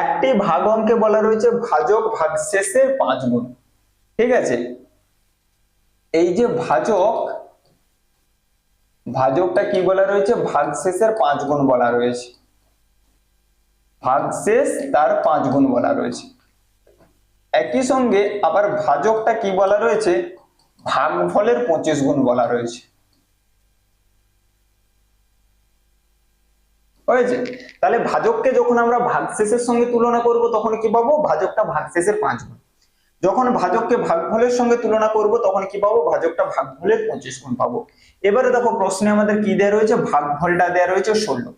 একটি ভাগ অঙ্কে বলা রয়েছে ভাজক ভাগশেষের পাঁচ গুণ। ঠিক আছে? এই যে ভাজক, ভাজকটা কি বলা রয়েছে? ভাগশেষের পাঁচ গুণ বলা রয়েছে। ভাগশেষ তার পাঁচ গুণ বলা রয়েছে। একই সঙ্গে আবার ভাজকটা কি বলা রয়েছে? ভাগফলের পঁচিশ গুণ বলা রয়েছে। হয়েছে। তাহলে ভাজককে যখন আমরা ভাগশেষের সঙ্গে তুলনা করব, তখন কি পাবো? ভাজকটা ভাগশেষের পাঁচ গুণ। যখন ভাজককে ভাগফলের সঙ্গে তুলনা করব, তখন কি পাবো? ভাজকটা ভাগফলের পঁচিশ গুণ পাবো। এবারে দেখো, প্রশ্নে আমাদের কি দেয়া রয়েছে? ভাগফলটা দেওয়া রয়েছে ষোলো।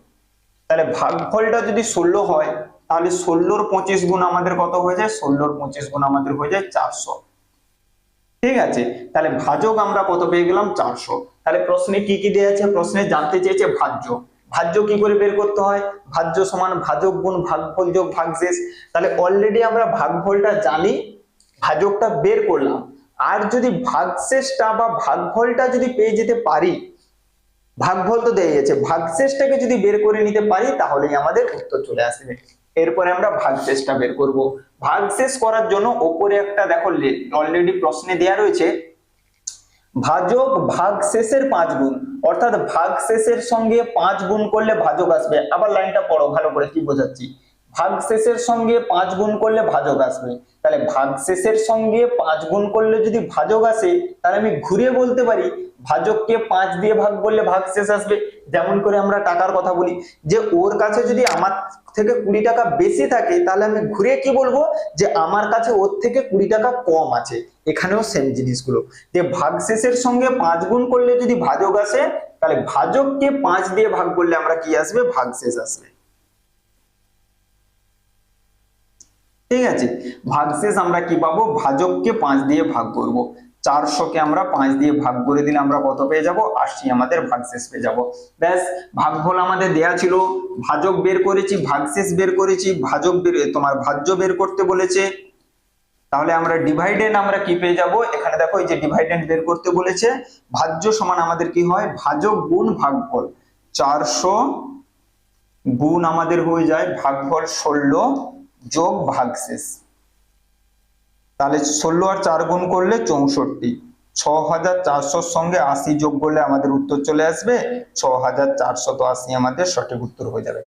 তাহলে ভাগফলটা যদি ষোলো হয়, তাহলে ষোলোর পঁচিশ গুণ আমাদের কত হয়ে যায়? ষোলোর পঁচিশ গুণ আমাদের হয়ে যায় চারশো। ঠিক আছে? তাহলে ভাজক আমরা কত পেয়ে গেলাম? চারশো। তাহলে প্রশ্নে কি কি দেওয়া আছে? প্রশ্নে জানতে চেয়েছে ভাজ্য। ভাজ্য কি করে বের করতে হয়? ভাজ্য সমান ভাজক গুণ ভাগফল যোগ ভাগশেষ। তাহলে অলরেডি আমরা ভাগফলটা জানি, ভাজকটা বের করলাম। আর যদি ভাগশেষটা বা ভাগফলটা যদি পেয়ে যেতে পারি, ভাগফল তো দেয়া গেছে, ভাগশেষটাকে যদি বের করে নিতে পারি, তাহলেই আমাদের উত্তর চলে আসবে। এরপরে আমরা ভাগশেষটা বের করব। ভাগশেষ করার জন্য ওপরে একটা, দেখো অলরেডি প্রশ্নে দেয়া রয়েছে ভাজক ভাগ শেষের পাঁচ গুণ, অর্থাৎ ভাগ শেষের সঙ্গে পাঁচ গুণ করলে ভাজক আসবে। আবার লাইনটা পড়ো, ভালো করে, কি বোঝাচ্ছি? ভাগশেষের সঙ্গে পাঁচ গুণ করলে ভাজক আসবে। তাহলে ভাগশেষের সঙ্গে পাঁচ গুণ করলে যদি ভাজক আসে, তাহলে আমি ঘুরে বলতে পারি, ভাজককে পাঁচ দিয়ে ভাগ করলে ভাগশেষ আসবে। যেমন করে আমরা টাকার কথা বলি। যে ওর কাছে যদি আমার থেকে কুড়ি টাকা বেশি থাকে, তাহলে আমি ঘুরে কি বলব? যে আমার কাছে ওর থেকে কুড়ি টাকা কম আছে। এখানেও সেম জিনিসগুলো। যে ভাগশেষের সঙ্গে পাঁচ গুণ করলে যদি ভাজক আসে, তাহলে ভাজককে পাঁচ দিয়ে ভাগ করলে আমরা কি আসবে? ভাগশেষ আসবে। ঠিক আছে? ভাগশেষ আমরা কি পাবো? ভাজককে পাঁচ দিয়ে ভাগ করব। চারশোকে আমরা পাঁচ দিয়ে ভাগ করে দিলে আমরা কত পেয়ে যাব? আশি, আমাদের ভাগশেষ পেয়ে যাব। ব্যাস ভাগফল আমাদের দেয়া ছিল। ভাজক বের করেছি ভাগশেষ বের করেছি। ভাজক বের তোমার ভাজ্য বের করতে বলেছে। তাহলে আমরা ডিভাইডেন্ড আমরা কি পেয়ে যাব? এখানে দেখো, এই যে ডিভাইডেন্ড বের করতে বলেছে। ভাজ্য সমান আমাদের কি হয়? ভাজক গুণ ভাগফল। চারশো গুণ আমাদের হয়ে যায়। ভাগফল ষোলো যোগ ভাগশেষ তাহলে ষোলো আর চার গুণ করলে চৌষট্টি। ছ হাজার চারশোর সঙ্গে আশি যোগ করলে আমাদের উত্তর চলে আসবে। ছ হাজার চারশত আশি আমাদের সঠিক উত্তর হয়ে যাবে।